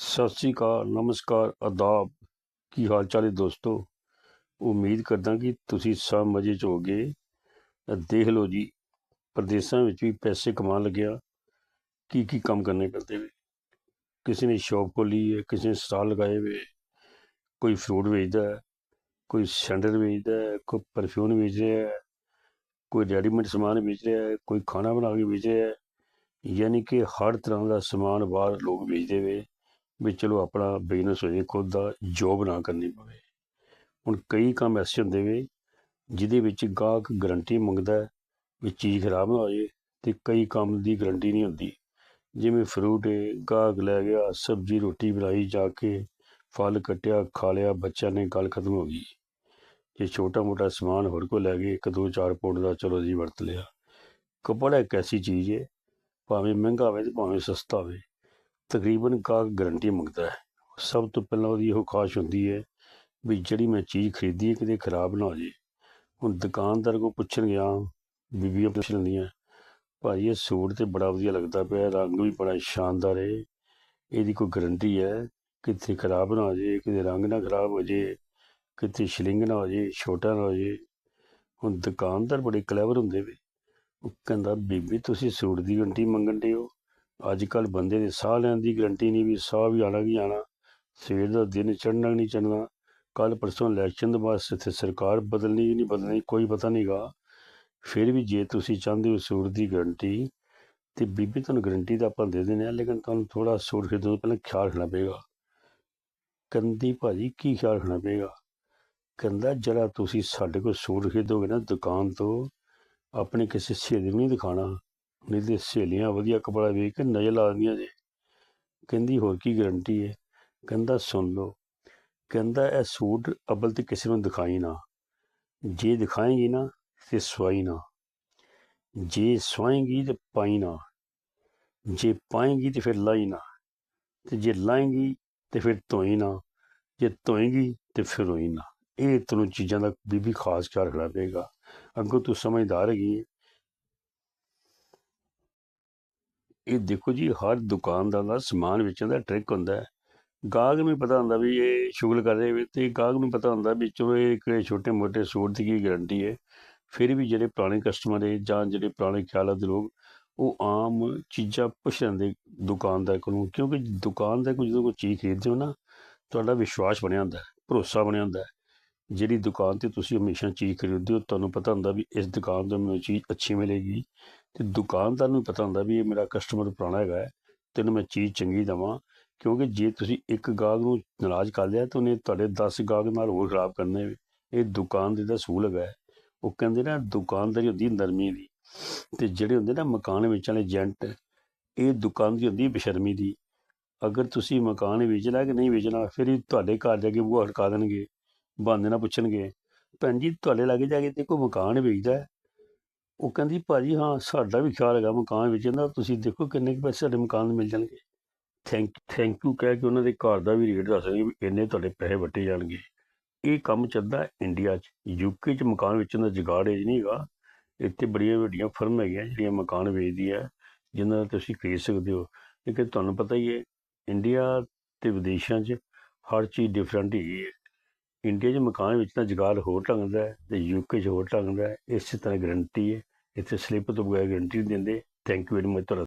ਸਤਿ ਸ੍ਰੀ ਅਕਾਲ, ਨਮਸਕਾਰ ਆਦਾਬ ਕੀ ਹਾਲ ਚਾਲ ਹੈ ਦੋਸਤੋ? ਉਮੀਦ ਕਰਦਾ ਕਿ ਤੁਸੀਂ ਸਭ ਮਜ਼ੇ 'ਚ ਹੋਗੇ ਤਾਂ ਦੇਖ ਲਓ ਜੀ, ਪ੍ਰਦੇਸ਼ਾਂ ਵਿੱਚ ਵੀ ਪੈਸੇ ਕਮਾਉਣ ਲੱਗਿਆ। ਕੀ ਕੀ ਕੰਮ ਕਰਨੇ ਕਰਦੇ ਵੇ ਕਿਸੇ ਨੇ ਸ਼ੌਪ ਖੋਲੀ ਹੈ, ਕਿਸੇ ਨੇ ਸਟਾਲ ਲਗਾਏ ਵੇ ਕੋਈ ਫਰੂਟ ਵੇਚਦਾ ਹੈ, ਕੋਈ ਸੈਂਡਲ ਵੇਚਦਾ ਹੈ, ਕੋਈ ਪਰਫਿਊਮ ਵੇਚ ਰਿਹਾ ਹੈ, ਕੋਈ ਰੈਡੀਮੇਡ ਸਮਾਨ ਵੇਚ ਰਿਹਾ ਹੈ, ਕੋਈ ਖਾਣਾ ਬਣਾ ਕੇ ਵੇਚ ਰਿਹਾ ਹੈ। ਯਾਨੀ ਕਿ ਹਰ ਤਰ੍ਹਾਂ ਦਾ ਸਮਾਨ ਬਾਹਰ ਲੋਕ ਵੇਚਦੇ ਵੇ ਵੀ ਚਲੋ ਆਪਣਾ ਬਿਜ਼ਨਸ ਹੋ ਜਾਵੇ ਖੁਦ ਦਾ ਜੋਬ ਨਾ ਕਰਨੀ ਪਵੇ। ਹੁਣ ਕਈ ਕੰਮ ਐਸੇ ਹੁੰਦੇ ਵੇ, ਜਿਹਦੇ ਵਿੱਚ ਗਾਹਕ ਗਰੰਟੀ ਮੰਗਦਾ ਵੀ ਚੀਜ਼ ਖਰਾਬ ਨਾ ਹੋ ਜਾਵੇ ਤੇ ਕਈ ਕੰਮ ਦੀ ਗਰੰਟੀ ਨਹੀਂ ਹੁੰਦੀ। ਜਿਵੇਂ ਫਰੂਟ ਹੈ ਗਾਹਕ ਲੈ ਗਿਆ, ਸਬਜ਼ੀ, ਰੋਟੀ ਬਣਾਈ, ਜਾ ਕੇ ਫਲ ਕੱਟਿਆ, ਖਾ ਲਿਆ, ਬੱਚਿਆਂ ਨੇ ਗੱਲ ਖਤਮ ਹੋ ਗਈ। ਜੇ ਛੋਟਾ ਮੋਟਾ ਸਮਾਨ ਹੋਰ ਕੋ ਲੈ ਗਏ, ਇੱਕ, ਦੋ, ਚਾਰ ਪੁੰਡ ਦਾ ਚਲੋ ਜੀ ਵਰਤ ਲਿਆ। ਕੱਪੜਾ ਇੱਕ ਐਸੀ ਚੀਜ਼ ਹੈ ਭਾਵੇਂ ਮਹਿੰਗਾ ਹੋਵੇ ਤੇ ਭਾਵੇਂ ਸਸਤਾ ਹੋਵੇ। ਤਕਰੀਬਨ ਗਾਹਕ ਗਰੰਟੀ ਮੰਗਦਾ ਹੈ। ਸਭ ਤੋਂ ਪਹਿਲਾਂ ਉਹਦੀ ਇਹੋ ਖਾਸ਼ ਹੁੰਦੀ ਹੈ ਵੀ ਜਿਹੜੀ ਮੈਂ ਚੀਜ਼ ਖਰੀਦੀ ਹੈ, ਕਿਤੇ ਖਰਾਬ ਨਾ ਹੋ ਜੇ ਹੁਣ ਦੁਕਾਨਦਾਰ ਕੋ ਪੁੱਛਣ ਗਿਆ ਬੀਬੀਆਂ ਪੁੱਛ ਲੈਂਦੀਆਂ ਭਾਈ ਇਹ ਸੂਟ ਤੇ ਬੜਾ ਵਧੀਆ ਲੱਗਦਾ ਪਿਆ, ਰੰਗ ਵੀ ਬੜਾ ਸ਼ਾਨਦਾਰ ਹੈ ਇਹਦੀ ਕੋਈ ਗਰੰਟੀ ਹੈ ਕਿਤੇ ਖਰਾਬ ਨਾ ਹੋ ਜੇ ਕਿਤੇ ਰੰਗ ਨਾ ਖਰਾਬ ਹੋ ਜੇ ਕਿਤੇ ਸ਼ਲਿੰਗ ਨਾ ਹੋ ਜੇ ਛੋਟਾ ਨਾ ਹੋ ਜੇ ਹੁਣ ਦੁਕਾਨਦਾਰ ਬੜੇ ਕਲੇਵਰ ਹੁੰਦੇ ਵੇ। ਉਹ ਕਹਿੰਦਾ, ਬੀਬੀ, ਤੁਸੀਂ ਸੂਟ ਦੀ ਗਰੰਟੀ ਮੰਗਣ ਦੇ ਹੋ? ਅੱਜ ਕੱਲ ਬੰਦੇ ਦੇ ਸਾਹ ਲੈਣ ਦੀ ਗਰੰਟੀ ਨਹੀਂ ਵੀ ਸਾਹ ਵੀ ਆਣਾ ਕੀ ਆਣਾ। ਸਵੇਰ ਦਾ ਦਿਨ ਚੜਨਾ ਨਹੀਂ ਚੜ੍ਹਨਾ ਕੱਲ ਪਰਸੋਂ ਇਲੈਕਸ਼ਨ ਤੋਂ ਬਾਅਦ ਇੱਥੇ ਸਰਕਾਰ ਬਦਲਣੀ ਨਹੀਂ ਬਦਲਣੀ, ਕੋਈ ਪਤਾ ਨਹੀਂਗਾ ਫਿਰ ਵੀ ਜੇ ਤੁਸੀਂ ਚਾਹੁੰਦੇ ਹੋ ਸੂਟ ਦੀ ਗਰੰਟੀ, ਤੇ ਬੀਬੀ ਤੁਹਾਨੂੰ ਗਰੰਟੀ ਤਾਂ ਆਪਾਂ ਦੇ ਦਿੰਦੇ ਆ ਲੇਕਿਨ ਤੁਹਾਨੂੰ ਥੋੜਾ ਸੂਟ ਖਰੀਦਣ ਤੋਂ ਪਹਿਲਾਂ ਖਿਆਲ ਰੱਖਣਾ ਪਏਗਾ। ਕੰਦੀ ਭਾਜੀ ਕੀ ਖਿਆਲ ਰੱਖਣਾ ਪਏਗਾ? ਕਹਿੰਦਾ, ਜਿਹੜਾ ਤੁਸੀਂ ਸਾਡੇ ਕੋਲ ਸੂਟ ਖਰੀਦੋਗੇ ਨਾ ਦੁਕਾਨ ਤੋਂ, ਆਪਣੇ ਕਿਸੇ ਸਿਰ ਨੂੰ ਨਹੀਂ ਦਿਖਾਣਾ ਨਹੀਂ ਤੇ ਸਹੇਲੀਆਂ ਵਧੀਆ ਕਪੜਾ ਵੇਖ ਕੇ ਨਜ਼ਰ ਲਾ ਦਿੰਦੀਆਂ ਜੇ। ਕਹਿੰਦੀ, ਹੋਰ ਕੀ ਗਰੰਟੀ ਹੈ? ਕਹਿੰਦਾ, ਸੁਣ ਲਓ, ਕਹਿੰਦਾ, ਇਹ ਸੂਟ ਅਬਲ ਤੇ ਕਿਸੇ ਨੂੰ ਦਿਖਾਈ ਨਾ। ਜੇ ਦਿਖਾਏਗੀ ਨਾ ਤੇ ਸਵਾਈ ਨਾ। ਜੇ ਸਵਾਏਗੀ ਤੇ ਪਾਈ ਨਾ। ਜੇ ਪਾਏਗੀ ਤੇ ਫਿਰ ਲਾਈ ਨਾ। ਤੇ ਜੇ ਲਾਏਗੀ ਤੇ ਫਿਰ ਧੋਈ ਨਾ। ਜੇ ਧੋਏਗੀ ਤੇ ਫਿਰ ਰੋਈ ਨਾ। ਇਹ ਤੈਨੂੰ ਚੀਜ਼ਾਂ ਦਾ ਬੀਬੀ ਖਾਸ ਖਿਆਲ ਰੱਖਣਾ ਪਏਗਾ। ਅੱਗੋਂ ਤੂੰ ਸਮਝਦਾਰ ਹੈਗੀ ਹੈ ਇਹ ਦੇਖੋ ਜੀ, ਹਰ ਦੁਕਾਨਦਾਰ ਦਾ ਸਮਾਨ ਵੇਚਣ ਦਾ ਟ੍ਰਿਕ ਹੁੰਦਾ ਹੈ। ਗਾਹਕ ਨੂੰ ਪਤਾ ਹੁੰਦਾ ਵੀ ਇਹ ਸ਼ੁਗਲ ਕਰ ਰਹੇ ਵੇ ਤੇ ਗਾਹਕ ਨੂੰ ਪਤਾ ਹੁੰਦਾ ਵੀ ਚਲੋ ਇਹ ਕਿਹੜੇ ਛੋਟੇ ਮੋਟੇ ਸੂਟ ਦੀ ਕੀ ਗਾਰੰਟੀ ਹੈ। ਫਿਰ ਵੀ ਜਿਹੜੇ ਪੁਰਾਣੇ ਕਸਟਮਰ ਹੈ ਜਾਂ ਜਿਹੜੇ ਪੁਰਾਣੇ ਖਿਆਲਾਂ ਦੇ ਲੋਕ, ਉਹ ਆਮ ਚੀਜ਼ਾਂ ਪੁੱਛ ਲੈਂਦੇ ਦੁਕਾਨਦਾਰ ਕੋਲੋਂ, ਕਿਉਂਕਿ ਦੁਕਾਨਦਾਰ ਕੋਲ ਜਦੋਂ ਕੋਈ ਚੀਜ਼ ਖਰੀਦਦੇ ਹੋ ਨਾ, ਤੁਹਾਡਾ ਵਿਸ਼ਵਾਸ ਬਣਿਆ ਹੁੰਦਾ ਹੈ ਭਰੋਸਾ ਬਣਿਆ ਹੁੰਦਾ। ਹੈ ਜਿਹੜੀ ਦੁਕਾਨ ਤੇ ਤੁਸੀਂ ਹਮੇਸ਼ਾ ਚੀਜ਼ ਖਰੀਦਦੇ ਹੋ, ਤੁਹਾਨੂੰ ਪਤਾ ਹੁੰਦਾ ਵੀ ਇਸ ਦੁਕਾਨ ਤੋਂ ਮੈਨੂੰ ਚੀਜ਼ ਅੱਛੀ ਮਿਲੇਗੀ। ਤੇ ਦੁਕਾਨਦਾਰ ਨੂੰ ਪਤਾ ਹੁੰਦਾ ਵੀ ਇਹ ਮੇਰਾ ਕਸਟਮਰ ਪੁਰਾਣਾ ਹੈਗਾ ਤੈਨੂੰ ਮੈਂ ਚੀਜ਼ ਚੰਗੀ ਦਵਾਂ। ਕਿਉਂਕਿ ਜੇ ਤੁਸੀਂ ਇੱਕ ਗਾਹਕ ਨੂੰ ਨਾਰਾਜ਼ ਕਰ ਲਿਆ, ਤਾਂ ਉਹਨੇ ਤੁਹਾਡੇ 10 ਗਾਹਕ ਨਾਲ ਹੋਰ ਖਰਾਬ ਕਰਨੇ ਇਹ ਦੁਕਾਨ ਦੇ ਦਾ ਸੂਲ ਹੈਗਾ ਉਹ ਕਹਿੰਦੇ ਨਾ ਦੁਕਾਨਦਾਰੀ ਹੁੰਦੀ ਨਰਮੀ ਦੀ। ਤੇ ਜਿਹੜੇ ਹੁੰਦੇ ਨਾ ਮਕਾਨ ਵੇਚਣ ਵਾਲੇ ਏਜੰਟ, ਇਹ ਦੁਕਾਨ ਦੀ ਹੁੰਦੀ ਬੇਸ਼ਰਮੀ ਦੀ। ਅਗਰ ਤੁਸੀਂ ਮਕਾਨ ਵੇਚਣਾ ਕਿ ਨਹੀਂ ਵੇਚਣਾ, ਫਿਰ ਤੁਹਾਡੇ ਘਰ ਜਾ ਕੇ ਬੂਹਾ ਹਟਕਾ ਦੇਣਗੇ। ਬਹਾਨੇ ਨਾਲ ਪੁੱਛਣਗੇ, ਭੈਣ ਜੀ, ਤੁਹਾਡੇ ਲਾਗੇ ਜਾ ਕੇ ਤੇ ਕੋਈ ਮਕਾਨ ਵੇਚਦਾ ਉਹ ਕਹਿੰਦੀ, ਭਾਜੀ, ਹਾਂ, ਸਾਡਾ ਵੀ ਖਿਆਲ ਹੈਗਾ ਮਕਾਨ ਵੇਚਣ ਦਾ, ਤੁਸੀਂ ਦੇਖੋ ਕਿੰਨੇ ਕੁ ਪੈਸੇ ਸਾਡੇ ਮਕਾਨ ਮਿਲ ਜਾਣਗੇ। ਥੈਂਕ ਥੈਂਕ ਯੂ ਕਹਿ ਕੇ ਉਹਨਾਂ ਦੇ ਘਰ ਦਾ ਵੀ ਰੇਟ ਦੱਸ ਦੱਸਣਗੇ ਵੀ ਇੰਨੇ ਤੁਹਾਡੇ ਪੈਸੇ ਵੱਟੇ ਜਾਣਗੇ। ਇਹ ਕੰਮ ਚੱਲਦਾ ਇੰਡੀਆ 'ਚ ਯੂਕੇ 'ਚ ਮਕਾਨ ਵੇਚਣ ਦਾ ਜੁਗਾੜ ਇਹ ਨਹੀਂ ਹੈਗਾ। ਇੱਥੇ ਬੜੀਆਂ ਵੱਡੀਆਂ ਫਰਮ ਹੈਗੀਆਂ ਜਿਹੜੀਆਂ ਮਕਾਨ ਵੇਚਦੀ ਹੈ, ਜਿਨ੍ਹਾਂ ਦਾ ਤੁਸੀਂ ਖਰੀਦ ਸਕਦੇ ਹੋ। ਲੇਕਿਨ ਤੁਹਾਨੂੰ ਪਤਾ ਹੀ ਹੈ ਇੰਡੀਆ ਤੇ ਵਿਦੇਸ਼ਾਂ 'ਚ ਹਰ ਚੀਜ਼ ਡਿਫਰੈਂਟ ਹੈਗੀ ਹੈ। ਇੰਡੀਆ 'ਚ ਮਕਾਨ ਵੇਚਣਾ ਜੁਗਾੜ ਹੋਰ ਢੰਗ ਦਾ ਹੈ ਤੇ ਯੂਕੇ 'ਚ ਹੋਰ ਢੰਗ ਦਾ ਹੈ। ਇਸੇ ਤਰ੍ਹਾਂ ਗਰੰਟੀ ਹੈ। ਇੱਥੇ ਸਲਿੱਪ ਤੋਂ ਬਗੈਰ ਗਰੰਟੀ ਨਹੀਂ ਦਿੰਦੇ। ਥੈਂਕ ਯੂ ਵੈਰੀ ਮਚ ਤੁਹਾਡਾ